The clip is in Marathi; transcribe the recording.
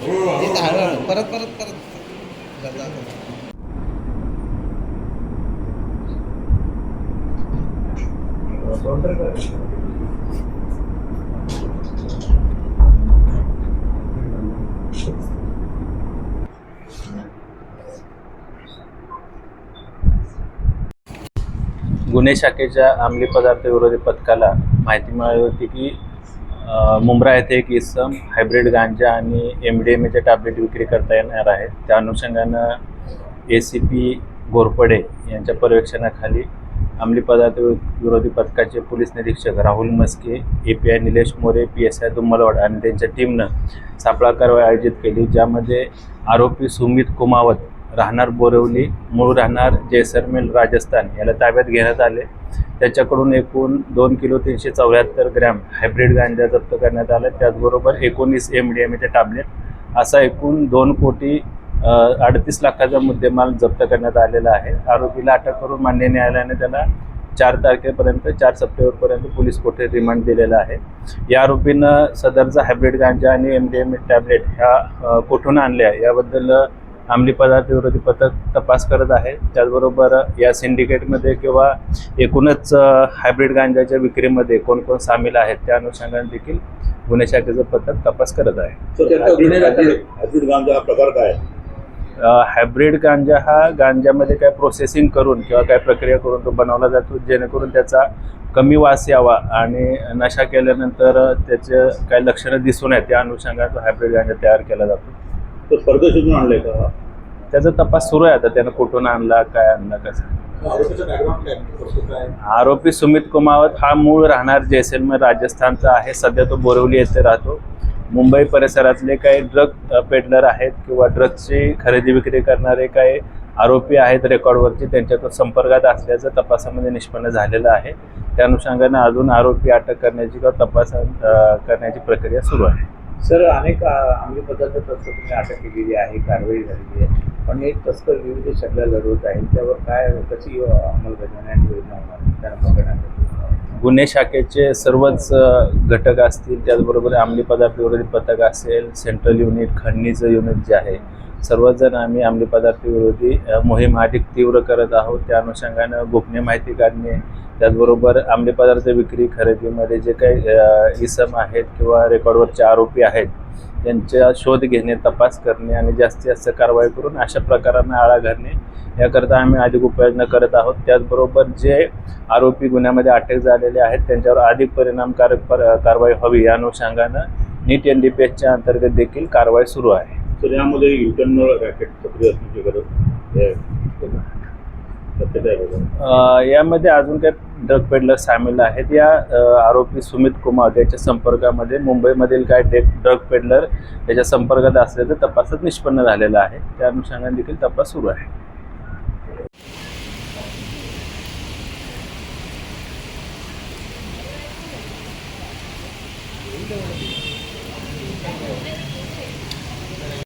हळूहळू परत परत परत गुन्हे शाखेच्या अंमली पदार्थ विरोधी पथकाला माहिती मिळाली होती की मुंब्रा येथे एक इसम हायब्रिड गांजा आणि एम डी एम एच्या टॅबलेट विक्री करता येणार आहेत त्या अनुषंगानं ए सी पी घोरपडे यांच्या पर्यवेक्षणाखाली अंमली पदार्थ विरोधी पथकाचे पोलीस निरीक्षक Rahul Maske A P I Nilesh More P S I Dummalwad आणि त्यांच्या टीमनं सापळा कारवाई आयोजित केली ज्यामध्ये आरोपी सुमित कुमावत राहणार बोरवली मूळ राहणार जैसरमेल राजस्थान याला ताब्यात घेण्यात आले. त्याच्याकडून एकूण दोन किलो तीनशे चौऱ्याहत्तर ग्रॅम हायब्रिड गांजा जप्त करण्यात आला. त्याचबरोबर एकोणीस एम डी एम एचे टॅबलेट असा एकूण दोन कोटी अडतीस लाखाचा मुद्देमाल जप्त करण्यात आलेला आहे. आरोपीला अटक करून मान्य न्यायालयाने त्याला चार तारखेपर्यंत चार सप्टेंबरपर्यंत पोलीस कोठे रिमांड दिलेला आहे. या आरोपीनं सदरचा हायब्रिड गांजा आणि एम डी एम टॅबलेट ह्या कुठून आणल्या? याबद्दल अंमली पदार्थ विरोधी पथक तपास करत आहे. त्याचबरोबर या सिंडिकेटमध्ये किंवा एकूणच हायब्रिड गांजाच्या विक्रीमध्ये कोण कोण सामील आहेत त्या अनुषंगाने देखील गुन्हे शाखेचं पथक तपास करत आहे. हायब्रिड गांजा हा प्रकार काय? आहे? अ, हायब्रिड गांजा हा गांजामध्ये काय प्रोसेसिंग करून किंवा काय प्रक्रिया करून तो बनवला जातो जेणेकरून त्याचा कमी वास यावा आणि नशा केल्यानंतर त्याचे काही लक्षणं दिसून येत त्या अनुषंगाने तो हायब्रिड गांजा तयार केला जातो. तो परदेशातून आणलाय का? त्याचा तपास सुरू आहे आता. त्यानं कुठून आणला काय आणला कसं? आरोपी सुमित कुमावत हा मूळ राहणार जैसलमेर राजस्थानचा आहे. सध्या तो बोरिवली येथे राहतो. मुंबई परिसरातले काही ड्रग पेडलर आहेत किंवा ड्रग्सची खरेदी विक्री करणारे काही आरोपी आहेत रेकॉर्डवरचे त्यांच्या तो संपर्कात असल्याचं तपासामध्ये निष्पन्न झालेलं आहे. त्या अनुषंगाने अजून आरोपी अटक करण्याची किंवा तपास करण्याची प्रक्रिया सुरू आहे. सर अनेक अ, अंमली पदार्थ तस्कर तुम्ही अटक केलेली आहे कारवाई झालेली आहे. पण हे तस्कर विविध शब्द लढवत आहेत त्यावर काय कशी अ, अंमलबजावणी योजना होणार त्यांना गुन्हे शाखेचे सर्वच घटक असतील त्याचबरोबर अंमली पदार्थ विरोधी पथक असेल सेंट्रल युनिट खंडणीचं युनिट जे आहे सर्वजण आम्ही अंमली पदार्थ विरोधी मोहीम अधिक तीव्र करत आहोत. त्या अनुषंगानं गोपनीय माहिती काढणे त्याचबरोबर अंमली पदार्थ विक्री खरेदीमध्ये जे काही इसम आहेत किंवा रेकॉर्डवरचे आरोपी आहेत त्यांचा शोध घेणे तपास करणे आणि जास्तीत जास्त कारवाई करून अशा प्रकारांना आळा घालणे याकरता आम्ही अधिक उपाययोजना करत आहोत. त्याचबरोबर जे आरोपी गुन्ह्यामध्ये अटक झालेले आहेत त्यांच्यावर अधिक परिणामकारक पर- कारवाई व्हावी या अनुषंगानं नीट एन डी पी एसच्या अंतर्गत देखील कारवाई सुरू आहे. तर यामध्ये युटर्न रॅकेट सक्रिय असण्याची गरज यामध्ये अजून काही ड्रग पेडलर सामील आहेत. या आरोपी सुमित कुमार याच्या संपर्कामध्ये मुंबईमधील काय डे ड्रग पेडलर याच्या संपर्कात असल्याचं तपासात निष्पन्न झालेलं आहे. त्या अनुषंगाने देखील तपास सुरू आहे. इथं